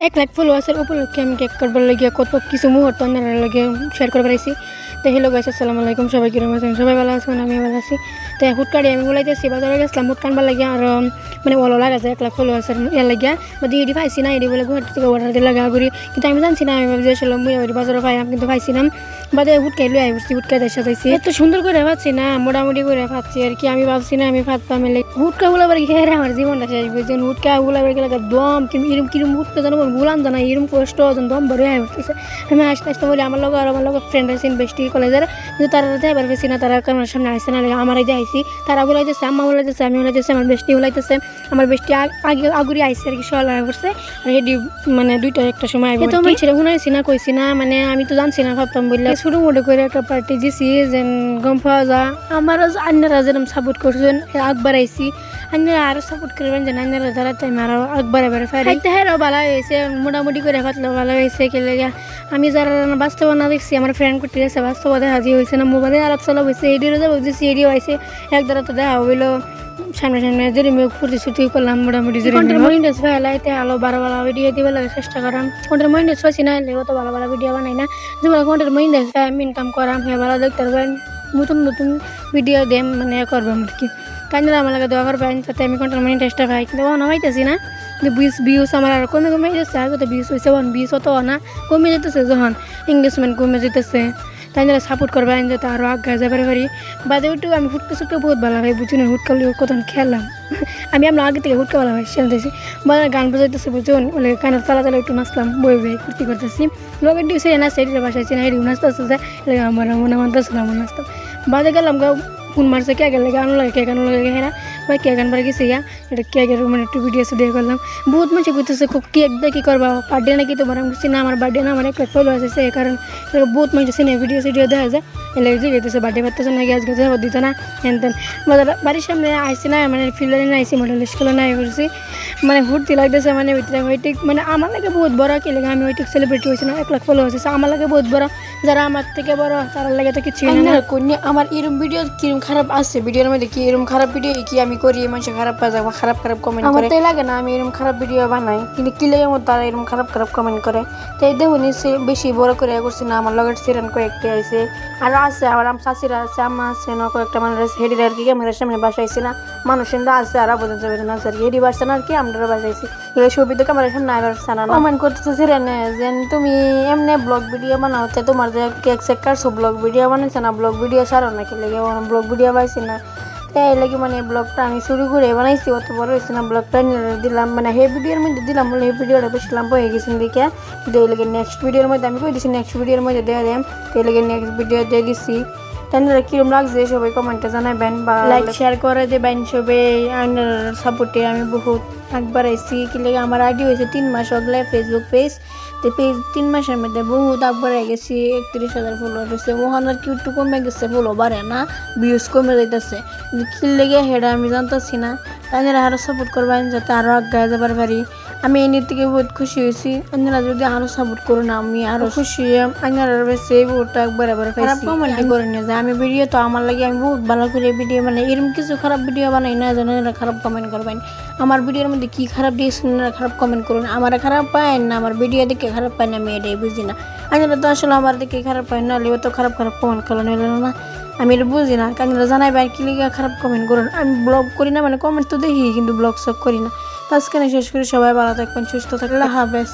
এক লাখ ফলোয়ার্সের উপলক্ষে আমি কেক করবার লাগিয়ে কত কিছু মুহূর্ত আপনার লগে শেয়ার করবার পারাইছি তো হেলো গাইস আসসালামু আলাইকুম, সবাই কিরম আছেন? সবাই ভালো আছেন? আমি ভালো আছি। তো হুট কাটি আমি বলাইতেছি বাজারে গেছিলাম হুট কানবার লাগিয়ে আর মানে ওলো লাগাছে এক লাখ ফলোয়ার্সের ইয়ার লাগিয়া। বা দিয়ে পাইছি না এটি বলে ঘর থেকে অর্ডার দিয়ে লাগা করি কিন্তু আমি জানছি না আমি ভাবছি আসলে মুই আবার বাজারে পাই আমি কিন্তু পাইছি না। বাদে হুটকাই লুই আইছি হুটকাই দেশে যাইছি। এত সুন্দর করে পাচ্ছি না মোটামুটি করে পাচ্ছি আর কি আমি ভাবছি না আমি ফাত পামেলে হুটকা গুলা বাড়ি খেয়ে আমার জীবনটা শেষ বুঝছেন হুটকা বাড়ি গেলে দম কিরম কিরম হুটকা জানো গুলান জানা এরম কষ্ট যেন দম ভরে আই উঠতেছে আমি আস্তে আস্তে বলি আমার লোক আর আমার লোক ফ্রেন্ড আছে বেস্টি কলেজের কিন্তু তারা যাইবার পেছি না তারা আমার সামনে আসছে না আমার এই আইসি তারা বলাইতেছে আম্মা বলাইতেছে আমি বলাইতেছে আমার বেস্টি বলাইতেছে আমার বেস্টি আগে আগুরি আইসে আর কি সল করছে। এটি মানে দুইটা একটা সময় আইব তো আমি ছেলে শুনাইছি না কইছি না মানে আমি তো জানছি না ভাবতাম বললে ছোটো মোটো করে একটা পার্টি দিছি যেন গম পাওয়া যা আমার অন্যরা যেরকম সাপোর্ট করছেন আকবার আইসি অন্যরা আরও সাপোর্ট করবেন যেন অন্যরা যারা টাইম আরও আকবার এবার ফারি হ্যাঁ ভালো হয়েছে মোটামুটি করে ফাতলো ভালো হয়েছে কেলে আমি যারা বাস্তব না দেখছি আমার ফ্রেন্ড করতে গেছে বাস্তব দেখা দিয়ে হয়েছে না মোবাইলে আলাপ চালাপ হয়েছে এডিরও যাব যে এডিও হয়েছে এক দ্বারা তো দেখা হইল সামনে সামনে যদি মেয়ে ফুর্তি ছুটি করলাম মোটামুটি যদি কন্টেন্ট মনিটাইজ ফেলাইতে আলো ভালো ভালো ভিডিও দিবে লাগে চেষ্টা করাম। কন্টেন্ট মনিটাইজ পাচ্ছি না হলে অত ভালো ভালো ভিডিও বানাই না। যে ভালো কন্টেন্ট মনিটাইজ আমি ইনকাম করাম হ্যাঁ ভালো দেখতে পারবেন নতুন নতুন ভিডিও দেম মানে এ করবাম আর কি। কাইন্ডা আমার লাগে দোয়া করবেন যাতে আমি কন্টেন্ট মনিটাইজটা পাই। কিন্তু ও নামাইতেছি না। কিন্তু বিউস বিউস আমার আর কমে কমে যাচ্ছে আগে তো বিউস হয়েছে ওন বিউস অত না। কমে যেতেছে যখন এঙ্গেজমেন্ট কমে যেতেছে। তাই জন্য সাপোর্ট করবেন যাতে আরও আগে যাবার পারি বাদে একটু আমি হুটকা সুটকা বহুত ভালো হয় বুঝুন হুটকা কত খেলাম। আমি আমরা আগে থেকে হুটকা ভালো হয় শুনতেছি বা গান বাজাইতেছে বুঝুন বলে কানের তালা তালা একটু নাচলাম, বই বই, ফুর্তি করতেছি। লোক একটু সে না এটি বাসাইছি না এটি নাচতেছে যে আমার মনে মানতেছে না আমার নাচতাম বাদে গেলাম গা ফোন মারছে, কে গান লাগে কে গান লাগে হেরা, ভাই কে গান গেছে গা? এটা কেকের মানে একটু ভিডিও দিয়ে করলাম বহুত মানুষ খুব কেক দিয়ে কি করবা, বার্থডে নাকি তোমার? আমি না, আমার বার্থডে না, আমার একটা ফলো আছে, সে কারণ। বহুত মানুষ সিনে ভিডিও সিডিও দেখা যায়। এলে যে যেতেছে বার্থডে পারতেছে নাকি আজকে যাব দিত না হেন তেন। বাড়ির সামনে আইসি না মানে ফিল্ডে না আইসি মডেল স্কুলে না করছি। মানে ঘুরতে লাগতেছে মানে ভিতরে ওইটিক মানে আমার লাগে বহুত বড় কি লাগে আমি ওইটিক সেলিব্রিটি হয়েছি না এক লাখ ফলো হয়েছে আমার লাগে বহুত বড় যারা আমার থেকে বড় তার লাগে তো কিছু না। কন্যা আমার এরম ভিডিও কিরম খারাপ আছে? ভিডিওর মধ্যে কি এরম খারাপ ভিডিও কি আমি করি মানুষ খারাপ কাজ খারাপ খারাপ কমেন্ট আমার তাই লাগে না আমি এরকম খারাপ ভিডিও বানাই কিন্তু কি লাগে আমার তারা এরকম খারাপ খারাপ কমেন্ট করে। তাই দেখুন সে বেশি বড় করে করছি না আমার লগের সিরান কয়েকটি আছে আর আছে আমার শাশিরা আছে, আম্মা আছে না কয়েকটা মানুষ আছে, হেডি আর কি ক্যামেরার সামনে বাসাইছি না? মানুষ আছে, আর বোঝা যাবে না আছে আর কি হেডি বাসছে না আর কি, আমরা বাসাইছি। এগুলো ছবি তো ক্যামেরার সামনে আবার না। কমেন্ট করতেছে সিরেনে যে তুমি এমনি ব্লগ ভিডিও বানাওতে তোমার যে কেক সেক কাটছো, ব্লগ ভিডিও বানাইছে না, ব্লগ ভিডিও সারো নাকি লেগে লাগে ব্লগ ভিডিও পাইছি না? তাই লাগে মানে ব্লগটা আমি শুরু করে বানাইছি, অত বড় হয়েছে না ব্লগটা দিলাম। মানে হে ভিডিওর মধ্যে দিলাম, বলে এই ভিডিওটা বেশি হয়ে গেছে দেখে। তো এই লাগে নেক্সট ভিডিওর মধ্যে, আমি কই দিছি নেক্সট ভিডিওর মধ্যে দেওয়া দেম তো এই লাগে নেক্সট ভিডিও দিয়ে দিছি। তাহলে কিরম লাগছে সবাই কমেন্টে জানাবেন বা লাইক শেয়ার করে দেবেন সবাই আপনার সাপোর্টে আমি বহুত একবার আইসি কি লাগে, আমার আইডি হয়েছে তিন মাস হগলে ফেসবুক পেজ তো পেজ তিন মাসের মধ্যে বহুত একবার গেছি, একত্রিশ হাজার ফলোয়ার হয়েছে। ওখানে কি একটু কমে গেছে ফলো বাড়ে না ভিউজ কমে যাইতেছে। কিন্তু কি লেগে হেডা আমি জানতেছি না। তাদের আরও সাপোর্ট করবেন যাতে আরও আগায় যাবার পারি। আমি এই থেকে বহুত খুশি হয়েছি। আপনারা যদি আরও সাপোর্ট করুন আমি আরও খুশি আপনারা বেশি বহুটা একবার এবার খারাপ কমেন্ট করে নিয়ে যায় আমি ভিডিও তো আমার লাগে আমি বহুত ভালো করে ভিডিও বানাই। এরকম কিছু খারাপ ভিডিও বানাই না যেন এরা খারাপ কমেন্ট করবেন আমার ভিডিওর মধ্যে কি খারাপ দিয়েছেন খারাপ কমেন্ট করুন। আমার খারাপ পায় না আমার ভিডিও দেখে খারাপ পায় না আমি এটাই বুঝি না। আপনারা তো আসলে আমার দেখে খারাপ পায় না হলে তো খারাপ খারাপ কমেন্ট করলেন হলো না আমি এটা বুঝি না। কারণ জানাইবেন কি লিগে খারাপ কমেন্ট করুন। আমি ব্লগ করি না মানে কমেন্ট তো দেখি কিন্তু ব্লগ সব করি না। তো আজকে শেষ করে। সবাই ভালো থাকবেন সুস্থ থাকলে হাফেজ।